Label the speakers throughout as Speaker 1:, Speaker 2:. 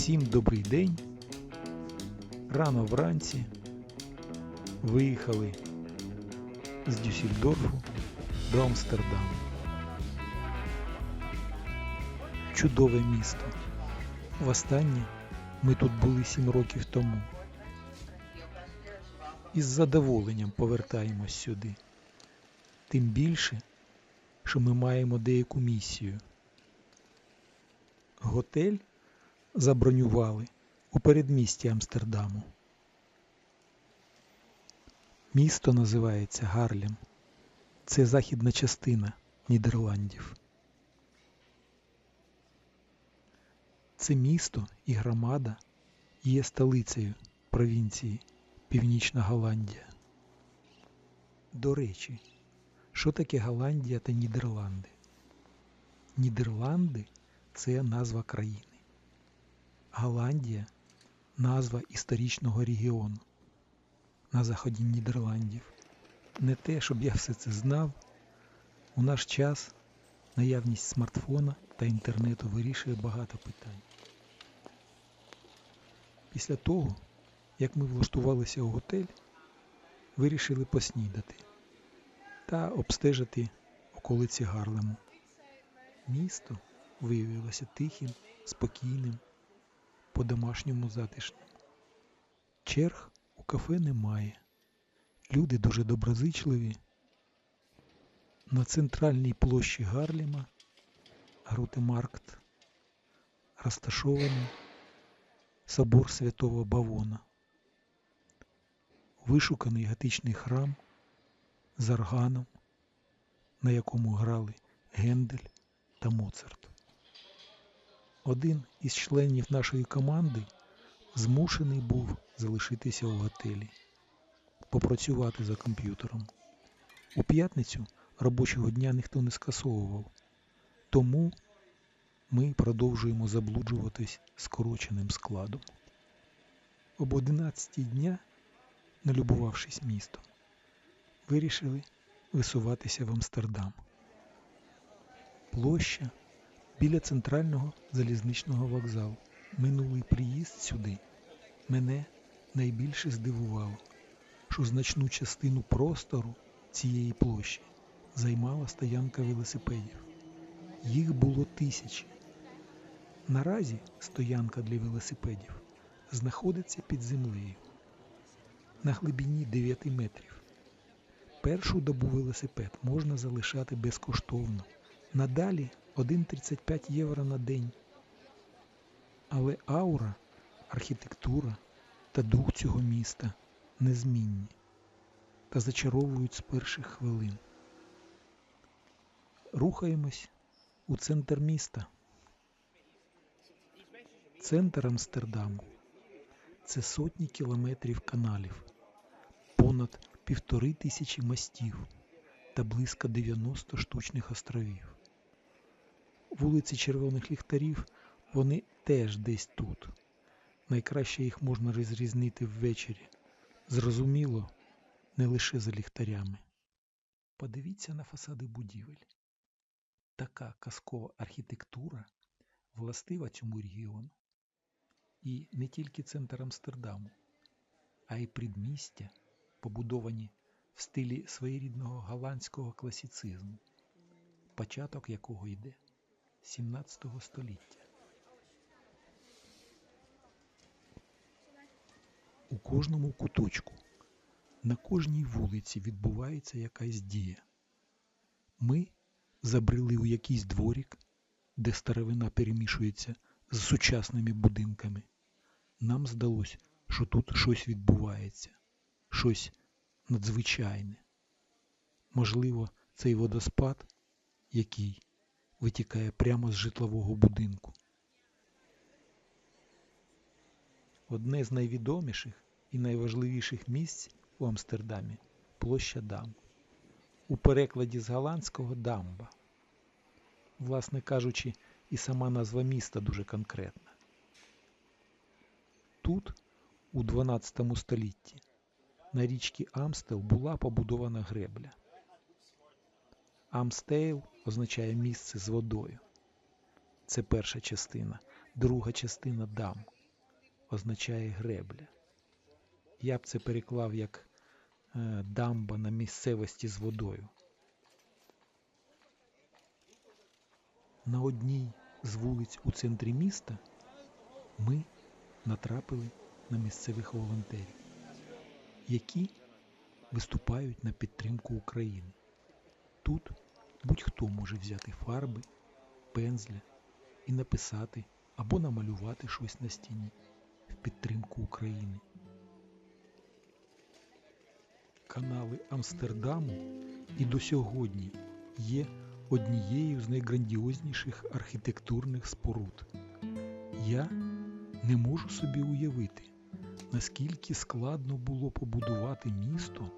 Speaker 1: Всім добрий день. Рано вранці виїхали з Дюссельдорфу до Амстердаму. Чудове місто. Востаннє ми тут були сім років тому. Із задоволенням повертаємось сюди. Тим більше, що ми маємо деяку місію. Готель забронювали у передмісті Амстердаму. Місто називається Гарлем. Це західна частина Нідерландів. Це місто і громада є столицею провінції Північна Голландія. До речі, що таке Голландія та Нідерланди? Нідерланди це назва країни. Голландія назва історичного регіону на заході Нідерландів. Не те, щоб я все це знав. У наш час наявність смартфона та інтернету вирішує багато питань. Після того, як ми влаштувалися у готель, вирішили поснідати та обстежити околиці Гарлему. Місто виявилося тихим, спокійним, по-домашньому затишним. Черг у кафе немає. Люди дуже доброзичливі. На центральній площі Гарлема Грутемаркт розташований собор Святого Бавона. Вишуканий готичний храм з органом, на якому грали Гендель та Моцарт. Один із членів нашої команди змушений був залишитися у готелі, попрацювати за комп'ютером. У п'ятницю робочого дня ніхто не скасовував, тому ми продовжуємо заблуджуватись скороченим складом. Об 11 дня, налюбувавшись містом, вирішили висуватися в Амстердам. Площа біля центрального залізничного вокзалу. Минулий приїзд сюди мене найбільше здивувало, що значну частину простору цієї площі займала стоянка велосипедів. Їх було тисячі. Наразі стоянка для велосипедів знаходиться під землею на глибині 9 метрів. Першу добу велосипед можна залишати безкоштовно. Надалі 1,35 євро на день. Але аура, архітектура та дух цього міста незмінні та зачаровують з перших хвилин. Рухаємось у центр міста. Центр Амстердаму це сотні кілометрів каналів, понад півтори тисячі мостів та близько 90 штучних островів. Вулиці червоних ліхтарів вони теж десь тут. Найкраще їх можна розрізнити ввечері. Зрозуміло, не лише за ліхтарями. Подивіться на фасади будівель. Така казкова архітектура властива цьому регіону. І не тільки центр Амстердаму, а й предмістя, побудовані в стилі своєрідного голландського класицизму, початок якого йде 17 століття. У кожному куточку, на кожній вулиці відбувається якась дія. Ми забрели у якийсь дворік, де старовина перемішується з сучасними будинками. Нам здалось, що тут щось відбувається, щось надзвичайне. Можливо, цей водоспад, який витікає прямо з житлового будинку. Одне з найвідоміших і найважливіших місць у Амстердамі площа Дам. У перекладі з голландського дамба. Власне кажучи, і сама назва міста дуже конкретна. Тут, у 12 столітті, на річці Амстел була побудована гребля. Амстейл означає місце з водою. Це перша частина. Друга частина дам означає гребля. Я б це переклав як е, дамба на місцевості з водою. На одній з вулиць у центрі міста ми натрапили на місцевих волонтерів, які виступають на підтримку України. Тут будь-хто може взяти фарби, пензля і написати або намалювати щось на стіні в підтримку України. Канали Амстердаму і до сьогодні є однією з найграндіозніших архітектурних споруд. Я не можу собі уявити, наскільки складно було побудувати місто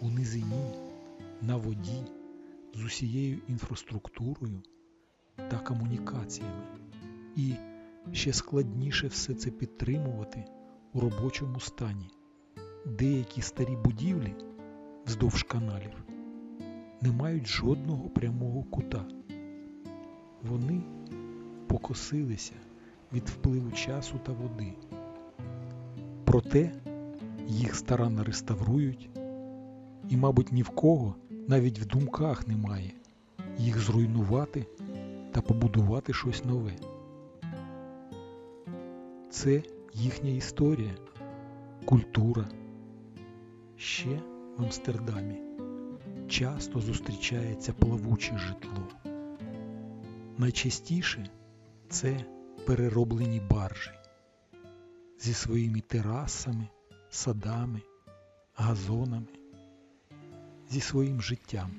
Speaker 1: у низині, на воді, з усією інфраструктурою та комунікаціями. І ще складніше все це підтримувати у робочому стані. Деякі старі будівлі вздовж каналів не мають жодного прямого кута. Вони покосилися від впливу часу та води. Проте їх старанно реставрують, і, мабуть, ні в кого навіть в думках немає їх зруйнувати та побудувати щось нове. Це їхня історія, культура. Ще в Амстердамі часто зустрічається плавуче житло. Найчастіше це перероблені баржі зі своїми терасами, садами, газонами, зі своїм життям.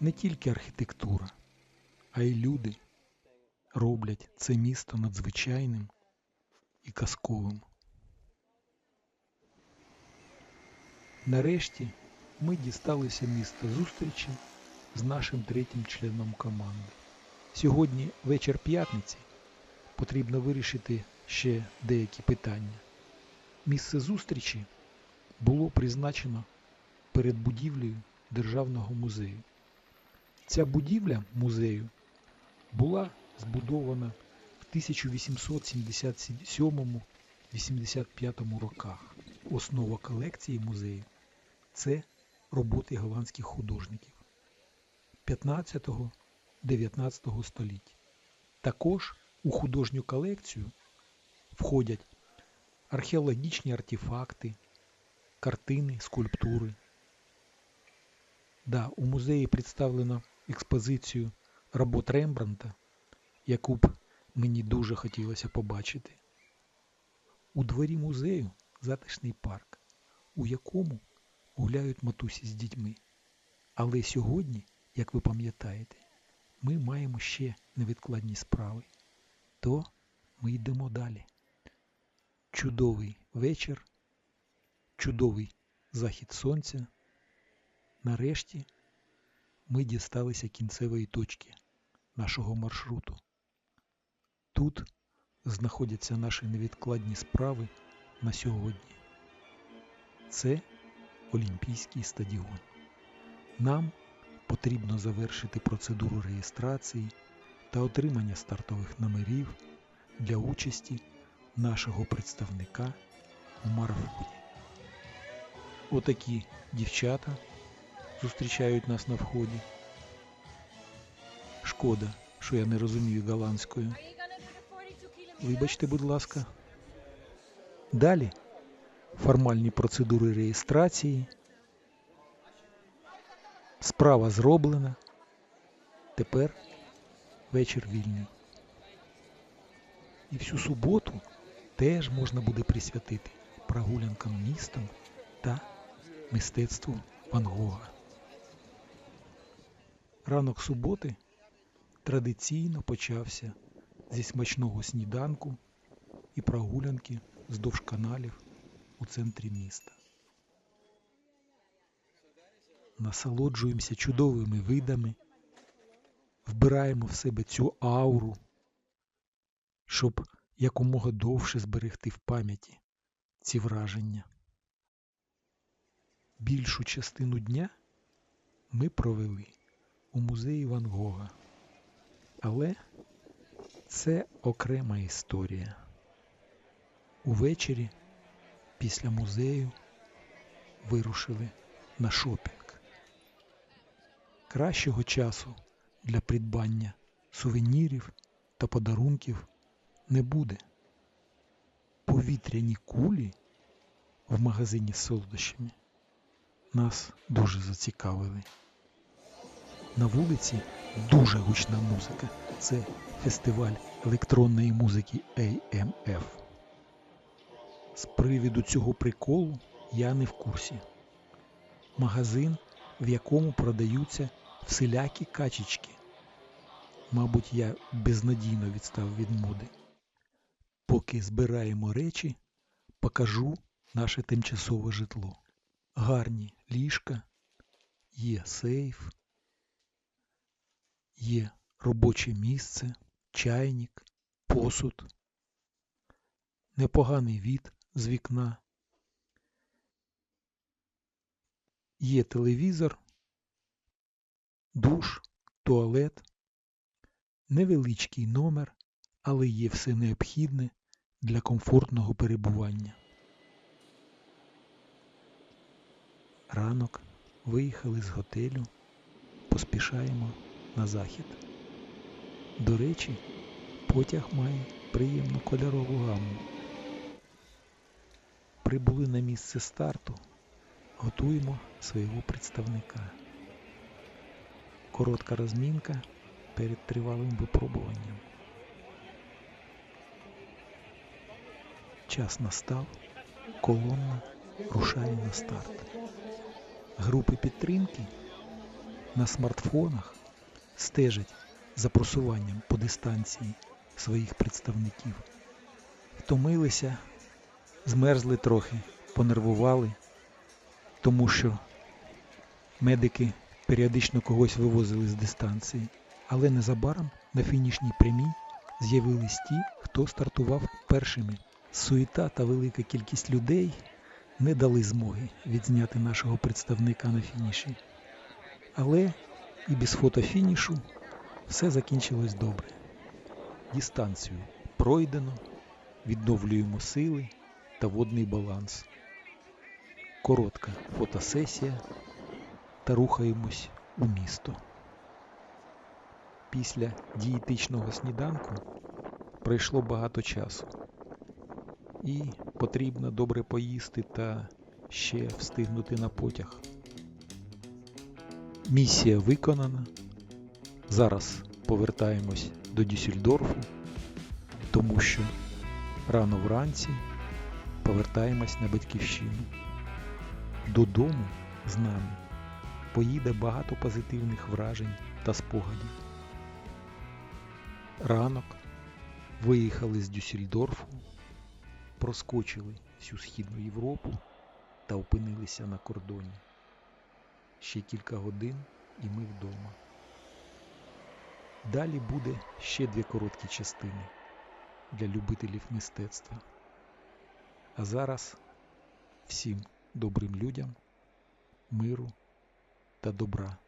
Speaker 1: Не тільки архітектура, а й люди роблять це місто надзвичайним і казковим. Нарешті ми дісталися міста зустрічі з нашим третім членом команди. Сьогодні вечір п'ятниці. Потрібно вирішити ще деякі питання. Місце зустрічі було призначено перед будівлею Державного музею. Ця будівля музею була збудована в 1877-85 роках. Основа колекції музею це роботи голландських художників 15-19 століття. Також у художню колекцію входять археологічні артефакти, картини, скульптури. Да, у музеї представлено експозицію робот Рембранта, яку б мені дуже хотілося побачити. У дворі музею затишний парк, у якому гуляють матусі з дітьми. Але сьогодні, як ви пам'ятаєте, ми маємо ще невідкладні справи. То ми йдемо далі. Чудовий вечір, чудовий захід сонця. Нарешті ми дісталися кінцевої точки нашого маршруту. Тут знаходяться наші невідкладні справи на сьогодні. Це Олімпійський стадіон. Нам потрібно завершити процедуру реєстрації та отримання стартових номерів для участі нашого представника у марафоні. Отакі дівчата зустрічають нас на вході. Шкода, що я не розумію голландською. Вибачте, будь ласка. Далі формальні процедури реєстрації. Справа зроблена. Тепер вечір вільний. І всю суботу теж можна буде присвятити прогулянкам містом та мистецтву Ван Гога. Ранок суботи традиційно почався зі смачного сніданку і прогулянки вздовж каналів у центрі міста. Насолоджуємося чудовими видами, вбираємо в себе цю ауру, щоб якомога довше зберегти в пам'яті ці враження. Більшу частину дня ми провели у музеї Ван Гога, але Це окрема історія. Увечері після музею вирушили на шопінг. Кращого часу для придбання сувенірів та подарунків не буде. Повітряні кулі в магазині з солодощами нас дуже зацікавили. На вулиці дуже гучна музика. Це фестиваль електронної музики AMF. З привіду цього приколу я не в курсі. Магазин, в якому продаються всілякі качечки. Мабуть, я безнадійно відстав від моди. Поки збираємо речі, покажу наше тимчасове житло. Гарні ліжка, є сейф, є робоче місце, чайник, посуд, непоганий від з вікна. Є телевізор, душ, туалет, невеличкий номер, але є все необхідне для комфортного перебування. Ранок виїхали з готелю, поспішаємо на захід. До речі, потяг має приємну кольорову гамму. Прибули на місце старту, готуємо свого представника. Коротка розмінка перед тривалим випробуванням. Час настав, колонна рушає на старт. Групи підтримки на смартфонах стежать за просуванням по дистанції своїх представників. Втомилися, змерзли трохи, понервували, тому що медики періодично когось вивозили з дистанції, але незабаром на фінішній прямій з'явились ті, хто стартував першими. Суєта та велика кількість людей не дали змоги відзняти нашого представника на фініші. Але і без фотофінішу все закінчилось добре. Дистанцію пройдено, відновлюємо сили та водний баланс. Коротка фотосесія та рухаємось у місто. Після дієтичного сніданку пройшло багато часу. І потрібно добре поїсти та ще встигнути на потяг. Місія виконана. Зараз повертаємось до Дюссельдорфу, тому що рано вранці повертаємось на батьківщину. Додому з нами поїде багато позитивних вражень та спогадів. Ранок виїхали з Дюссельдорфу, проскочили всю Східну Європу та опинилися на кордоні. Ще кілька годин і ми вдома. Далі буде ще дві короткі частини для любителів мистецтва. А зараз всім добрим людям, миру та добра.